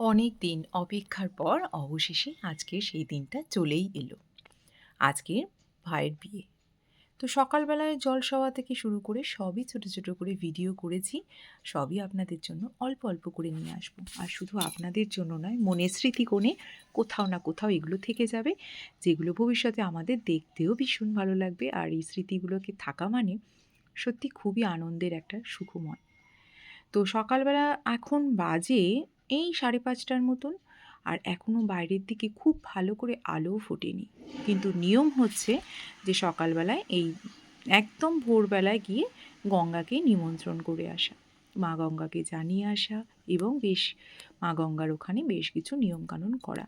অনেক দিন অপেক্ষার পর অবশেষে আজকে সেই দিনটা চলেই এলো। আজকে ভাইয়ের বিয়ে। তো সকালবেলায় জলসভা থেকে শুরু করে সবই ছোট ছোট করে ভিডিও করেছি, সবই আপনাদের জন্য অল্প অল্প করে নিয়ে আসব। আর শুধু আপনাদের জন্য নয়, মনের স্মৃতিকোণে কোথাও না কোথাও এগুলো থেকে যাবে, যেগুলো ভবিষ্যতে আমাদের দেখতেও ভীষণ ভালো লাগবে। আর এই স্মৃতিগুলোকে থাকা মানে সত্যি খুবই আনন্দের একটা সুখময়। তো সকালবেলা এখন বাজে এই সাড়ে পাঁচটার মতন। আর এখনও বাইরের দিকে খুব ভালো করে আলোও ফোটেনি। কিন্তু নিয়ম হচ্ছে যে সকালবেলায় এই একদম ভোরবেলায় গিয়ে গঙ্গাকে নিমন্ত্রণ করে আসা। মা গঙ্গাকে জানিয়ে আসা এবং বেশ মা গঙ্গার ওখানে বেশ কিছু নিয়মকানুন করা।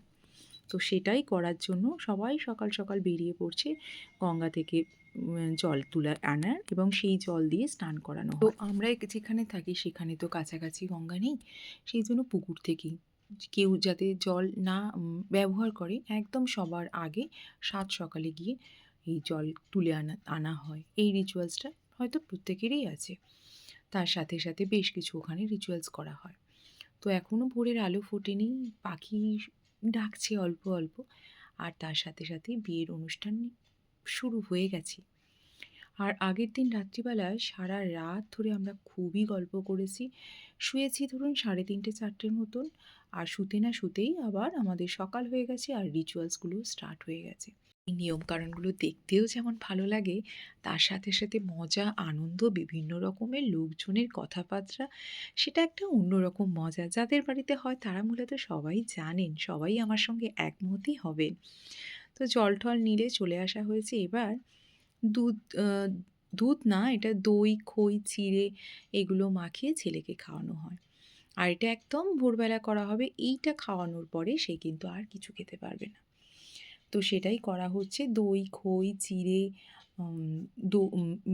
তো সেটাই করার জন্য সবাই সকাল সকাল বেরিয়ে পড়ছে গঙ্গা থেকে জল তুলে আনার এবং সেই জল দিয়ে স্নান করানো তো আমরা যেখানে থাকি সেখানে তো কাছাকাছি গঙ্গা নেই সেই জন্য পুকুর থেকেই কেউ যাতে জল না ব্যবহার করে একদম সবার আগে সাত সকালে গিয়ে এই জল তুলে আনা আনা হয়। এই রিচুয়ালসটা হয়তো প্রত্যেকেরই আছে। তার সাথে সাথে বেশ কিছু ওখানে রিচুয়ালস করা হয়। তো এখনও ভোরের আলো ফোটেনি পাখি ডাকছে অল্প অল্প। আর তার সাথে সাথে বিয়ের অনুষ্ঠান শুরু হয়ে গেছে। আর আগের দিন রাত্রিবেলায় সারা রাত ধরে আমরা খুবই গল্প করেছি। শুয়েছি ধরুন সাড়ে তিনটে, চারটের মতন। আর শুতে না শুতেই আবার আমাদের সকাল হয়ে গেছে আর রিচুয়ালসগুলো স্টার্ট হয়ে গেছে। এই নিয়মকানুনগুলো দেখতেও যেমন ভালো লাগে, তার সাথে সাথে মজা, আনন্দ, বিভিন্ন রকমের লোকজনের কথাবার্তা, সেটা একটা অন্যরকম মজা। যাদের বাড়িতে হয় তারা মূলত সবাই জানেন, সবাই আমার সঙ্গে একমতই হবেন। তো জল টল নিলে চলে আসা হয়েছে। এবার দুধ দুধ না, এটা দই, খই, চিড়ে এগুলো মাখিয়ে ছেলেকে খাওয়ানো হয়। আর এটা একদম ভোরবেলা করা হবে, এইটা খাওয়ানোর পরে সে কিন্তু আর কিছু খেতে পারবে না। তো সেটাই করা হচ্ছে, দই, খই, চিড়ে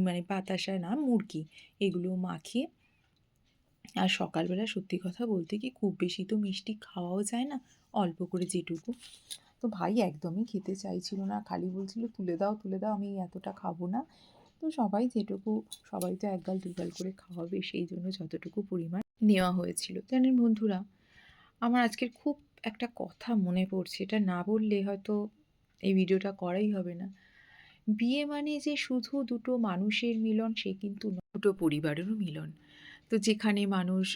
মানে বাতাসা না, মুরগি এগুলো মাখিয়ে। আর সকালবেলা সত্যি কথা বলতে কি, খুব বেশি তো মিষ্টি খাওয়াও যায় না, অল্প করে যেটুকু। তো ভাই একদমই খেতে চাইছিল না। খালি বলছিল, তুলে দাও তুলে দাও, আমি এতটা খাব না। তো সবাই যেটুকু, সবাই তো একগাল দুগাল করে খাওয়াবে, সেই জন্য যতটুকু পরিমাণ নেওয়া হয়েছিল। জানেন বন্ধুরা, আমার আজকের খুব একটা কথা মনে পড়ছে। এটা না বললে হয়তো এই ভিডিওটা করাই হবে না। বিয়ে মানে যে শুধু দুটো মানুষের মিলন, সে কিন্তু দুটো পরিবারেরও মিলন। তো যেখানে মানুষ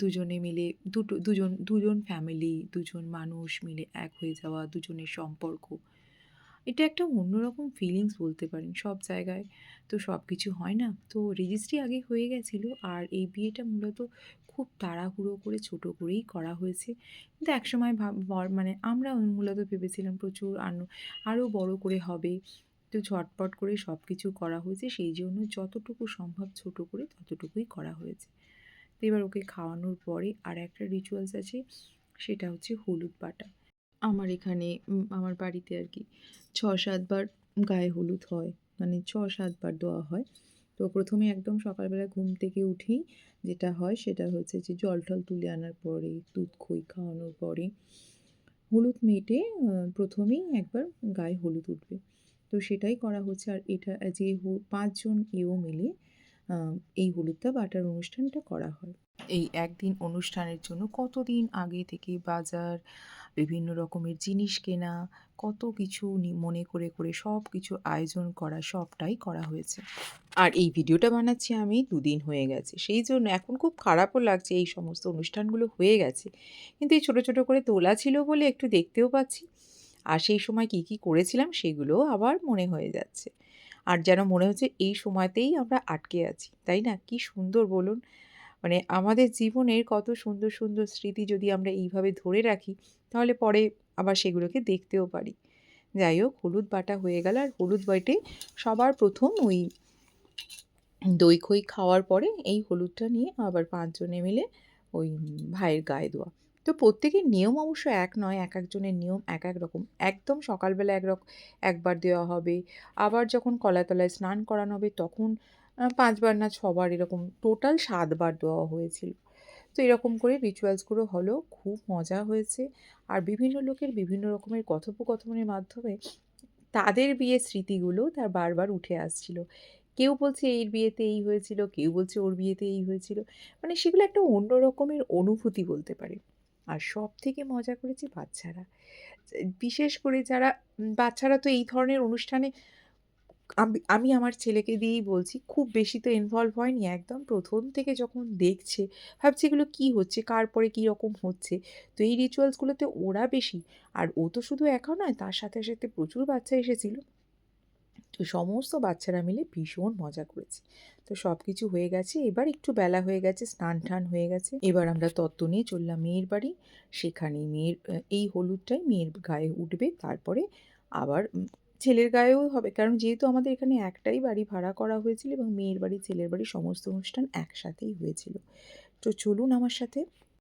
দুজনে মিলে দুটো, দুজন দুজন ফ্যামিলি দুজন মানুষ মিলে এক হয়ে যাওয়া, দুজনের সম্পর্ক, এটা একটা অন্যরকম ফিলিংস বলতে পারেন সব জায়গায়। তো সব কিছু হয় না। তো রেজিস্ট্রি আগে হয়ে গেছিল আর এই বিয়েটা মূলত খুব তাড়াহুড়ো করে, ছোট করেই করা হয়েছে। কিন্তু একসময় ভাব মানে আমরা মূলত ভেবেছিলাম প্রচুর আরও বড় করে হবে। তো ঝটপট করে সব কিছু করা হয়েছে। সেই জন্য যতটুকু সম্ভব ছোট করে ততটুকুই করা হয়েছে। তো এবার ওকে খাওয়ানোর পরে আর একটা রিচুয়ালস আছে, সেটা হচ্ছে হলুদ বাটা। আমার এখানে আমার বাড়িতে আর কি ছ সাতবার গায়ে হলুদ হয় মানে ছ সাতবার দেওয়া হয়। তো প্রথমে একদম সকালবেলা ঘুম থেকে উঠেই যেটা হয় সেটা হচ্ছে যে জল টল তুলে আনার পরে, দুধ খই খাওয়ানোর পরে, হলুদ মেটে প্রথমেই একবার গায়ে হলুদ উঠবে। তো সেটাই করা হচ্ছে। আর এটা যে পাঁচজন এও মিলে এই হলুদটা বাটার অনুষ্ঠানটা করা হয়। এই একদিন অনুষ্ঠানের জন্য কতদিন আগে থেকে বাজার, বিভিন্ন রকমের জিনিস কেনা, কত কিছু মনে করে করে সব কিছু আয়োজন করা, সবটাই করা হয়েছে। আর এই ভিডিওটা বানাচ্ছি আমি দুদিন হয়ে গেছে। সেই জন্য এখন খুব খারাপও লাগছে এই সমস্ত অনুষ্ঠানগুলো হয়ে গেছে। কিন্তু এই ছোটো ছোটো করে তোলা ছিল বলে একটু দেখতেও পাচ্ছি। আর সেই সময় কি কি করেছিলাম সেগুলোও আবার মনে হয়ে যাচ্ছে। আর যেন মনে হচ্ছে এই সময়তেই আমরা আটকে আছি, তাই না? কি সুন্দর বলুন। মানে আমাদের জীবনের কত সুন্দর সুন্দর স্মৃতি যদি আমরা এইভাবে ধরে রাখি, তাহলে পরে আবার সেগুলোকে দেখতেও পারি। যাই হোক, হলুদ বাটা হয়ে গেল আর হলুদ বাটে সবার প্রথম ওই দই খই খাওয়ার পরে এই হলুদটা নিয়ে আবার পাঁচজনে মিলে ওই ভাইয়ের গায়ে দেওয়া। তো প্রত্যেকের নিয়ম অবশ্য এক নয়, এক একজনের নিয়ম এক এক রকম। একদম সকালবেলা এক রকম একবার দেওয়া হবে। আবার যখন কলাতলায় স্নান করানো হবে তখন পাঁচবার না ছবার এরকম টোটাল সাতবার দেওয়া হয়েছিল। তো এরকম করে রিচুয়ালসগুলো হলো খুব মজা হয়েছে। আর বিভিন্ন লোকের বিভিন্ন রকমের কথোপকথনের মাধ্যমে তাদের বিয়ের স্মৃতিগুলো তার বারবার উঠে আসছিল। কেউ বলছে এর বিয়েতে এই হয়েছিল, কেউ বলছে ওর বিয়েতে এই হয়েছিল। মানে সেগুলো একটা অন্য রকমের অনুভূতি বলতে পারে। আর সব থেকে মজা করেছে বাচ্চারা। বিশেষ করে যারা বাচ্চারা তো এই ধরনের অনুষ্ঠানে, আমি আমি আমার ছেলেকে দিয়েই বলছি, খুব বেশি তো ইনভলভ হয়নি। একদম প্রথম থেকে যখন দেখছে, ভাবছে এগুলো কী হচ্ছে, কার পরে কী রকম হচ্ছে, তো এই রিচুয়ালসগুলোতে ওরা বেশি। আর ও তো শুধু একা নয়, তার সাথে সাথে প্রচুর বাচ্চা এসেছিল। তো সমস্ত বাচ্চারা মিলে ভীষণ মজা করেছি। তো সব কিছু হয়ে গেছে, এবার একটু বেলা হয়ে গেছে, স্নান টান হয়ে গেছে। এবার আমরা তত্ত্ব নিয়ে চললাম মেয়ের বাড়ি। সেখানে মেয়ের, এই হলুদটাই মেয়ের গায়ে উঠবে, তারপরে আবার ছেলের গায়েও হবে। কারণ যেহেতু আমাদের এখানে একটাই বাড়ি ভাড়া করা হয়েছিল এবং মেয়ের বাড়ি, ছেলের বাড়ি সমস্ত অনুষ্ঠান একসাথেই হয়েছিল। তো চলুন আমার সাথে